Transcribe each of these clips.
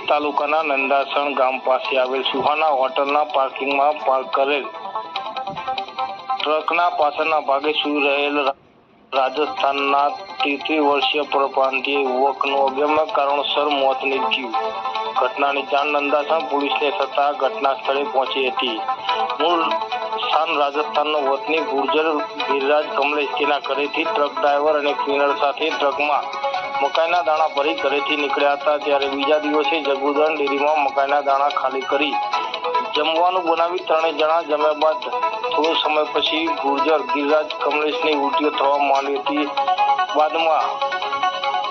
તાલુકાના નંદાસણ ગામ પાસે આવેલ સુહાના હોટલના પાર્કિંગમાં પાર્ક કરેલ. ટ્રકના પાછળના ભાગે સુઈ રહેલ રાજસ્થાનના તેત્રીસ વર્ષીય પરપ્રાંતીય યુવકનું અગમ્ય કારણોસર મોત નીપજ્યું. ઘટનાની જાણ નંદાસણ પોલીસને થતાં ઘટના સ્થળે પહોંચી હતી. મૂળ સ્થાન રાજસ્થાનનો વતની ગુર્જર ગિરિરાજ કમલેશ તેના ઘરેથી ટ્રક ડ્રાઈવર અને ક્લીનર સાથે ટ્રકમાં મકાઈના દાણા ભરી ઘરેથી નીકળ્યા હતા ત્યારે બીજા દિવસે જગુદન ડેરીમાં મકાઈના દાણા ખાલી કરી જમવાનું બનાવી ત્રણેય જણા જમ્યા બાદ થોડો સમય પછી ગુર્જર ગિરિરાજ કમલેશની ઉલટીઓ થવા માંડી હતી. બાદમાં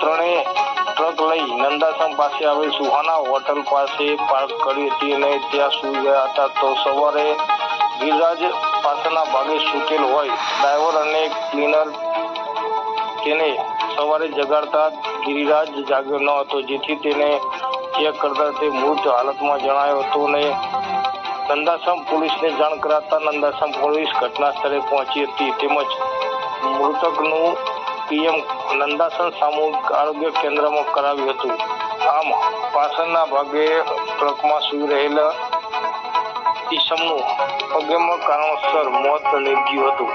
ત્રણેય ટ્રક લઈ નંદાસમ પાસે આવેલ સુહાના હોટલ પાસે પાર્ક કરી હતી અને ત્યાં સૂઈ ગયા હતા. તો સવારે ગિરિરાજ પાસેના ભાગે સૂતેલ હોય, ડ્રાઈવર અને ક્લીનર તેને સવારે જગાડતા ગિરિરાજ જાગ્યો ન હતો. જેથી તેને ચેક કરતા તે મૃત હાલતમાં જણાયો હતો અને નંદાસમ પોલીસને જાણ કરાતા નંદાસમ પોલીસ ઘટના સ્થળે પહોંચી હતી. તેમજ મૃતકનું પીએમ નંદાસન સામૂહિક આરોગ્ય કેન્દ્રમાં કરાવ્યું હતું. આમ પાછળના ભાગે ટ્રકમાં સૂઈ રહેલા ઈસમનું અગમ્ય કારણોસર મોત નીપજ્યું હતું.